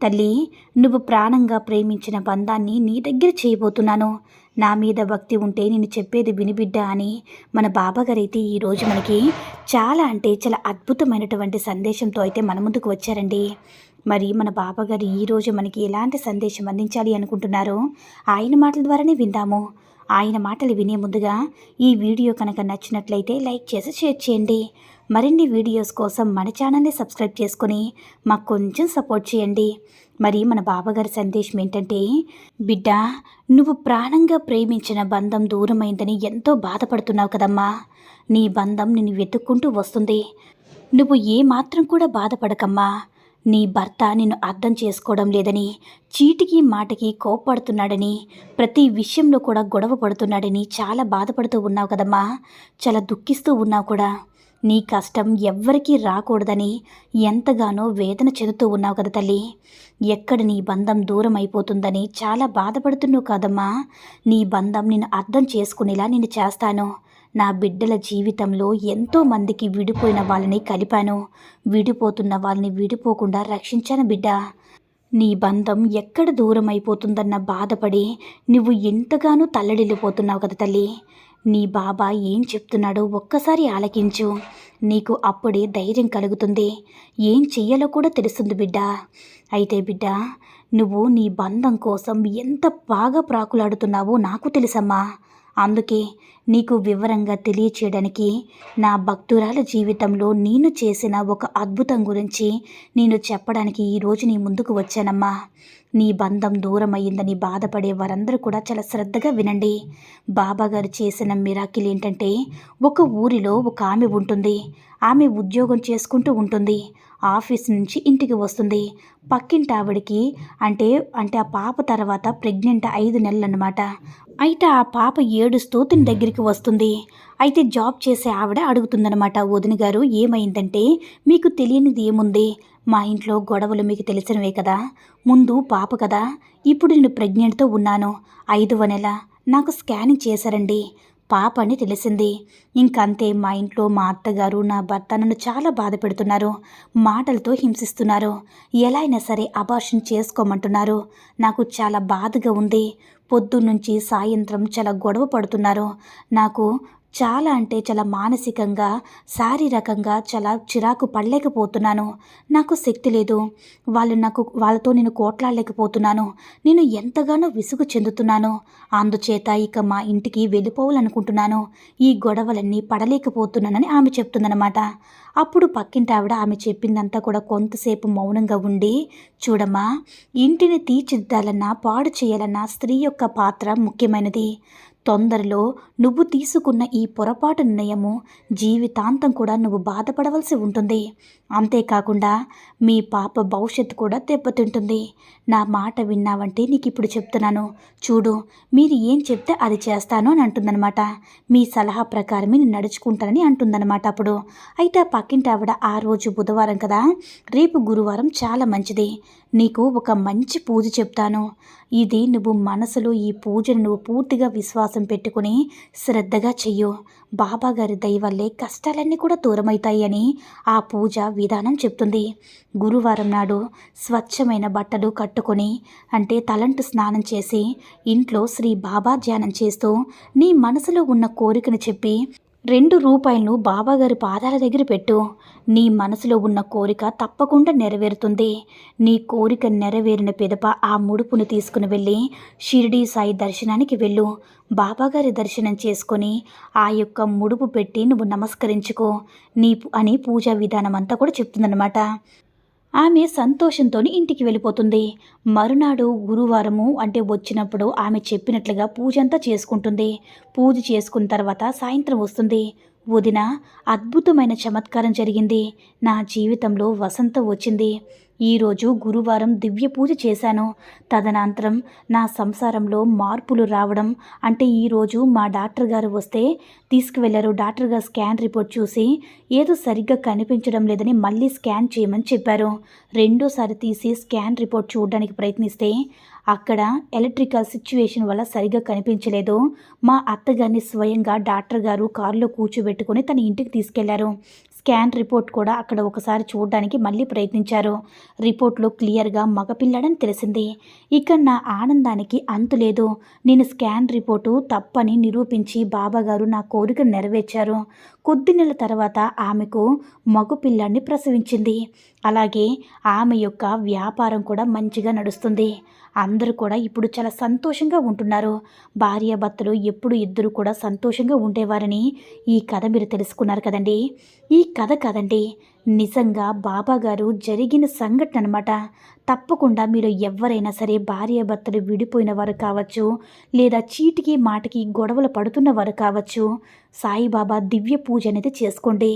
తల్లి నువ్వు ప్రాణంగా ప్రేమించిన బంధాన్ని నీ దగ్గర చేయబోతున్నాను. నా మీద భక్తి ఉంటే నేను చెప్పేది వినిబిడ్డ అని మన బాబాగారైతే ఈరోజు మనకి చాలా అంటే చాలా అద్భుతమైనటువంటి సందేశంతో అయితే మన ముందుకు వచ్చారండి. మరి మన బాబాగారు ఈరోజు మనకి ఎలాంటి సందేశం అందించాలి అనుకుంటున్నారో ఆయన మాటల ద్వారానే విందాము. ఆయన మాటలు వినే ముందుగా ఈ వీడియో కనుక నచ్చినట్లయితే లైక్ చేసి షేర్ చేయండి. మరిన్ని వీడియోస్ కోసం మన ఛానల్ని సబ్స్క్రైబ్ చేసుకొని మాకు కొంచెం సపోర్ట్ చేయండి. మరి మన బాబాగారి సందేశం ఏంటంటే బిడ్డ నువ్వు ప్రాణంగా ప్రేమించిన బంధం దూరమైందని ఎంతో బాధపడుతున్నావు కదమ్మా. నీ బంధం నిన్ను వెతుక్కుంటూ వస్తుంది. నువ్వు ఏ మాత్రం కూడా బాధపడకమ్మా. నీ భర్త నిన్ను అర్థం చేసుకోవడం లేదని చీటికి మాటకి కోప్పడుతున్నాడని ప్రతి విషయంలో కూడా గొడవ పడుతున్నాడని చాలా బాధపడుతూ ఉన్నావు కదమ్మా. చాలా దుఃఖిస్తూ ఉన్నావు కూడా. నీ కష్టం ఎవ్వరికీ రాకూడదని ఎంతగానో వేదన చెందుతూ ఉన్నావు కదా తల్లి. ఎక్కడ నీ బంధం దూరం అయిపోతుందని చాలా బాధపడుతున్నావు కాదమ్మా. నీ బంధం నిన్ను అర్థం చేసుకునేలా నేను చేస్తాను. నా బిడ్డల జీవితంలో ఎంతో మందికి విడిపోయిన వాళ్ళని కలిపాను. విడిపోతున్న వాళ్ళని విడిపోకుండా రక్షించాను బిడ్డ. నీ బంధం ఎక్కడ దూరం అయిపోతుందన్న బాధపడి నువ్వు ఎంతగానో తల్లడిల్లిపోతున్నావు కదా తల్లి. నీ బాబా ఏం చెప్తున్నాడో ఒక్కసారి ఆలకించు. నీకు అప్పుడే ధైర్యం కలుగుతుంది. ఏం చెయ్యాలో కూడా తెలుస్తుంది బిడ్డ. అయితే బిడ్డ నువ్వు నీ బంధం కోసం ఎంత బాగా ప్రాకులాడుతున్నావో నాకు తెలుసమ్మా. అందుకే నీకు వివరంగా తెలియచేయడానికి నా భక్తురాల జీవితంలో నేను చేసిన ఒక అద్భుతం గురించి నేను చెప్పడానికి ఈరోజు నీ ముందుకు వచ్చానమ్మా. నీ బంధం దూరం అయ్యిందని బాధపడే వారందరూ కూడా చాలా శ్రద్ధగా వినండి. బాబాగారు చేసిన మిరాకిల్ ఏంటంటే ఒక ఊరిలో ఒక ఆమె ఉంటుంది. ఆమె ఉద్యోగం చేసుకుంటూ ఉంటుంది. ఆఫీస్ నుంచి ఇంటికి వస్తుంది. పక్కింటి ఆవిడకి అంటే అంటే ఆ పాప తర్వాత ప్రెగ్నెంట్ ఐదు నెలలు అనమాట అయితే ఆ పాప ఏడుస్తూ తిన దగ్గరికి వస్తుంది. అయితే జాబ్ చేసే ఆవిడ అడుగుతుందనమాట వదిన గారు ఏమైందంటే మీకు తెలియనిది ఏముంది? మా ఇంట్లో గొడవలు మీకు తెలిసినవే కదా? ముందు పాప కదా? ఇప్పుడు నేను ప్రెగ్నెంట్తో ఉన్నాను. ఐదవ నెల. నాకు స్కానింగ్ చేశారండి. పాప అని తెలిసింది. ఇంకంతే మా ఇంట్లో మా అత్తగారు నా భర్త నన్ను చాలా బాధ పెడుతున్నారు మాటలతో హింసిస్తున్నారు. ఎలా అయినా సరే అబార్షన్ చేసుకోమంటున్నారు. నాకు చాలా బాధగా ఉంది. పొద్దున్నుంచి సాయంత్రం చాలా గొడవ పడుతున్నారు. నాకు చాలా అంటే చాలా మానసికంగా శారీరకంగా చాలా చిరాకు పడలేకపోతున్నాను. నాకు శక్తి లేదు. వాళ్ళు నాకు వాళ్ళతో నేను కోట్లాడలేకపోతున్నాను. నేను ఎంతగానో విసుగు చెందుతున్నాను. అందుచేత ఇక మా ఇంటికి వెళ్ళిపోవాలనుకుంటున్నాను. ఈ గొడవలన్నీ పడలేకపోతున్నానని ఆమె చెప్తుందనమాట అప్పుడు పక్కింటి ఆవిడ ఆమె చెప్పిందంతా కూడా కొంతసేపు మౌనంగా ఉండి చూడమ్మా ఇంటిని తీర్చిదిద్దాలన్నా పాడు చేయాలన్నా స్త్రీ యొక్క పాత్ర ముఖ్యమైనది. తొందరలో నువ్వు తీసుకున్న ఈ పొరపాటు నిర్ణయము జీవితాంతం కూడా నువ్వు బాధపడవలసి ఉంటుంది. అంతేకాకుండా మీ పాప భవిష్యత్తు కూడా దెబ్బతింటుంది. నా మాట విన్నావంటే నీకు ఇప్పుడు చెప్తున్నాను. చూడు మీరు ఏం చెప్తే అది చేస్తాను అని అంటుందన్నమాట. మీ సలహా ప్రకారమే నేను నడుచుకుంటానని అంటుందన్నమాట అప్పుడు. అయితే ఆ పక్కింటి ఆవిడ ఆ రోజు బుధవారం కదా రేపు గురువారం చాలా మంచిది. నీకు ఒక మంచి పూజ చెప్తాను. ఇది నువ్వు మనసులో ఈ పూజను నువ్వు పూర్తిగా విశ్వాసం పెట్టుకుని శ్రద్ధగా చెయ్యు. బాబాగారి దయవల్లే కష్టాలన్నీ కూడా దూరమవుతాయని ఆ పూజ విధానం చెప్తుంది. గురువారం నాడు స్వచ్ఛమైన బట్టలు కట్టుకొని అంటే తలంటు స్నానం చేసి ఇంట్లో శ్రీ బాబా ధ్యానం చేస్తూ నీ మనసులో ఉన్న కోరికను చెప్పి రెండు రూపాయలను బాబాగారి పాదాల దగ్గర పెట్టు. నీ మనసులో ఉన్న కోరిక తప్పకుండా నెరవేరుతుంది. నీ కోరిక నెరవేరిన పిదప ఆ ముడుపును తీసుకుని వెళ్ళి షిరిడీ సాయి దర్శనానికి వెళ్ళు. బాబాగారి దర్శనం చేసుకొని ఆ యొక్క ముడుపు పెట్టి నువ్వు నమస్కరించుకో. నీ అని పూజా విధానం అంతా కూడా చెప్తుందన్నమాట. ఆమె సంతోషంతో ఇంటికి వెళ్ళిపోతుంది. మరునాడు గురువారము అంటే వచ్చినప్పుడు ఆమె చెప్పినట్లుగా పూజ అంతా చేసుకుంటుంది. పూజ చేసుకున్న తర్వాత సాయంత్రం వస్తుంది. వదిన అద్భుతమైన చమత్కారం జరిగింది. నా జీవితంలో వసంతం వచ్చింది. ఈరోజు గురువారం దివ్య పూజ చేశాను. తదనంతరం నా సంసారంలో మార్పులు రావడం అంటే ఈరోజు మా డాక్టర్ గారు వస్తే తీసుకువెళ్ళారు. డాక్టర్ గారు స్కాన్ రిపోర్ట్ చూసి ఏదో సరిగ్గా కనిపించడం లేదని మళ్ళీ స్కాన్ చేయమని చెప్పారు. రెండోసారి తీసి స్కాన్ రిపోర్ట్ చూడడానికి ప్రయత్నిస్తే అక్కడ ఎలక్ట్రికల్ సిచ్యువేషన్ వల్ల సరిగ్గా కనిపించలేదు. మా అత్తగారిని స్వయంగా డాక్టర్ గారు కారులో కూర్చోబెట్టుకొని తన ఇంటికి తీసుకెళ్ళారు. స్కాన్ రిపోర్ట్ కూడా అక్కడ ఒకసారి చూడడానికి మళ్ళీ ప్రయత్నించారు. రిపోర్ట్లో క్లియర్గా మగపిల్లాడని తెలిసింది. ఇక నా ఆనందానికి అంతు లేదు. నేను స్కాన్ రిపోర్టు తప్పని నిరూపించి బాబాగారు నా కోరిక నెరవేర్చారు. కొద్ది నెలల తర్వాత ఆమెకు మగపిల్లాన్ని ప్రసవించింది. అలాగే ఆమె యొక్క వ్యాపారం కూడా మంచిగా నడుస్తుంది. అందరూ కూడా ఇప్పుడు చాలా సంతోషంగా ఉంటున్నారు. భార్యాభర్తలు ఎప్పుడు ఇద్దరు కూడా సంతోషంగా ఉండేవారని ఈ కథ మీరు తెలుసుకున్నారు కదండి? ఈ కథ కదండి. నిజంగా బాబాగారు జరిగిన సంఘటన అనమాట తప్పకుండా మీరు ఎవరైనా సరే భార్యాభర్తలు విడిపోయిన వారు కావచ్చు లేదా చీటికి మాటికి గొడవలు పడుతున్న వారు కావచ్చు సాయిబాబా దివ్య పూజ అనేది చేసుకోండి.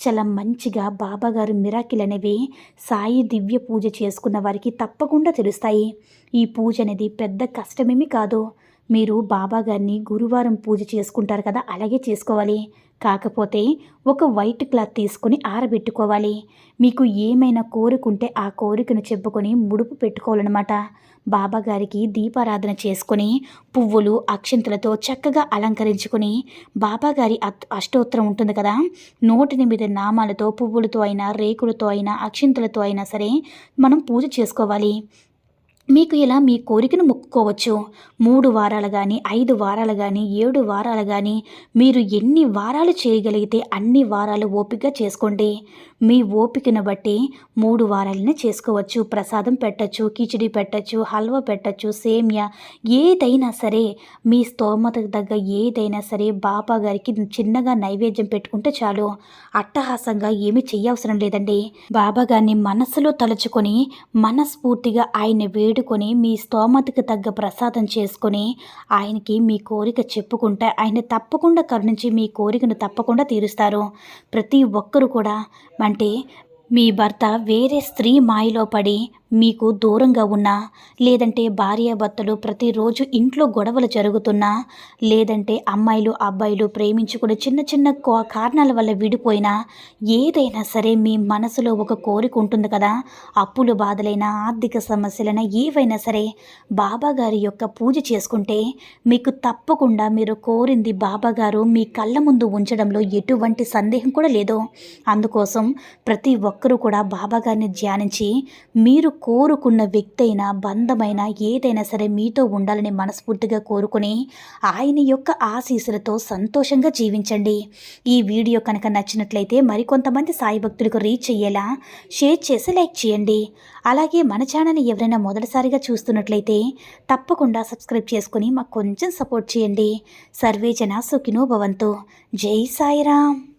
చాలా మంచిగా బాబాగారు మిరాకిల్ అనేవి సాయి దివ్య పూజ చేసుకున్న వారికి తప్పకుండా తెలుస్తాయి. ఈ పూజ అనేది పెద్ద కష్టమేమీ కాదు. మీరు బాబాగారిని గురువారం పూజ చేసుకుంటారు కదా అలాగే చేసుకోవాలి. కాకపోతే ఒక వైట్ క్లాత్ తీసుకొని ఆరబెట్టుకోవాలి. మీకు ఏమైనా కోరికుంటే ఆ కోరికను చెప్పుకొని ముడుపు పెట్టుకోవాలన్నమాట. బాబాగారికి దీపారాధన చేసుకొని పువ్వులు అక్షంతులతో చక్కగా అలంకరించుకొని బాబాగారి అష్టోత్తరం ఉంటుంది కదా? నూట ఎనిమిది నామాలతో పువ్వులతో అయినా రేకులతో అయినా అక్షంతులతో అయినా సరే మనం పూజ చేసుకోవాలి. మీకు ఇలా మీ కోరికను మొక్కుకోవచ్చు. మూడు వారాలు కానీ ఐదు వారాలు కానీ ఏడు వారాలు కానీ మీరు ఎన్ని వారాలు చేయగలిగితే అన్ని వారాలు ఓపిక చేసుకోండి. మీ ఓపికను బట్టి మూడు వారాలనే చేసుకోవచ్చు. ప్రసాదం పెట్టచ్చు కిచిడి పెట్టచ్చు హల్వా పెట్టచ్చు సేమ్యా ఏదైనా సరే మీ స్తోమతకు తగ్గ ఏదైనా సరే బాబా గారికి చిన్నగా నైవేద్యం పెట్టుకుంటే చాలు. అట్టహాసంగా ఏమీ చెయ్యవసరం లేదండి. బాబా గారిని మనసులో తలుచుకొని మనస్ఫూర్తిగా ఆయన వేడుకొని మీ స్తోమతకు తగ్గ ప్రసాదం చేసుకొని ఆయనకి మీ కోరిక చెప్పుకుంటే ఆయన తప్పకుండా కరుణించి మీ కోరికను తప్పకుండా తీరుస్తారు. ప్రతి ఒక్కరు కూడా అంటే మీ భర్త వేరే స్త్రీ మాయలో పడి మీకు దూరంగా ఉన్నా లేదంటే భార్యాభర్తలు ప్రతిరోజు ఇంట్లో గొడవలు జరుగుతున్నా లేదంటే అమ్మాయిలు అబ్బాయిలు ప్రేమించుకుని చిన్న చిన్న కారణాల వల్ల విడిపోయినా ఏదైనా సరే మీ మనసులో ఒక కోరిక ఉంటుంది కదా? అప్పులు బాధలైనా ఆర్థిక సమస్యలైనా ఏవైనా సరే బాబా గారి యొక్క పూజ చేసుకుంటే మీకు తప్పకుండా మీరు కోరింది బాబాగారు మీ కళ్ళ ముందు ఉంచడంలో ఎటువంటి సందేహం కూడా లేదు. అందుకోసం ప్రతి ఒక్కరూ కూడా బాబాగారిని ధ్యానించి మీరు కోరుకున్న వ్యక్తి అయినా బంధమైనా ఏదైనా సరే మీతో ఉండాలని మనస్ఫూర్తిగా కోరుకుని ఆయన యొక్క ఆశీస్సులతో సంతోషంగా జీవించండి. ఈ వీడియో కనుక నచ్చినట్లయితే మరికొంతమంది సాయి భక్తులకు రీచ్ అయ్యేలా షేర్ చేసి లైక్ చేయండి. అలాగే మన ఛానల్ని ఎవరైనా మొదటిసారిగా చూస్తున్నట్లయితే తప్పకుండా సబ్స్క్రైబ్ చేసుకుని మాకు కొంచెం సపోర్ట్ చేయండి. సర్వేజన సుఖినో భవంతు. జై సాయిరామ్.